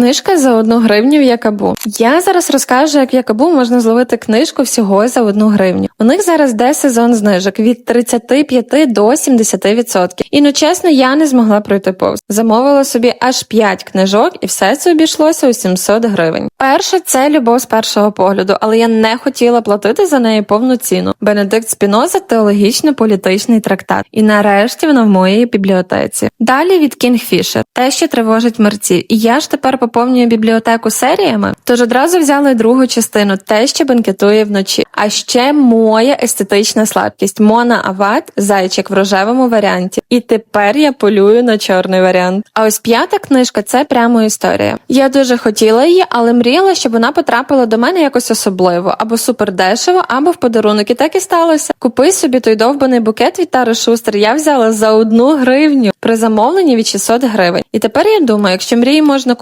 Книжка за одну гривню в Якабу. Я зараз розкажу, як в Якабу можна зловити книжку всього за одну гривню. У них зараз де сезон знижок від 35 до 70%. І ну чесно, я не змогла пройти повз. Замовила собі аж 5 книжок, і все це обійшлося у 700 гривень. Перше це любов з першого погляду, але я не хотіла платити за неї повну ціну. Бенедикт Спіноза теологічно-політичний трактат. І нарешті вона в моїй бібліотеці. Далі від Кінг Фішер. Те, що тривожить мерців. І я ж тепер поповнюю бібліотеку серіями. Тож одразу взяли другу частину, те, що бенкетує вночі. А ще моя естетична слабкість Мона Ават, зайчик в рожевому варіанті. І тепер я полюю на чорний варіант. А ось п'ята книжка це прямо історія. Я дуже хотіла її, але мріяла, щоб вона потрапила до мене якось особливо, або супер дешево, або в подарунок. І так і сталося. Купи собі той довбаний букет від Тари Шустер. Я взяла за одну гривню при замовленні від 600 гривень. І тепер я думаю, якщо мрії можна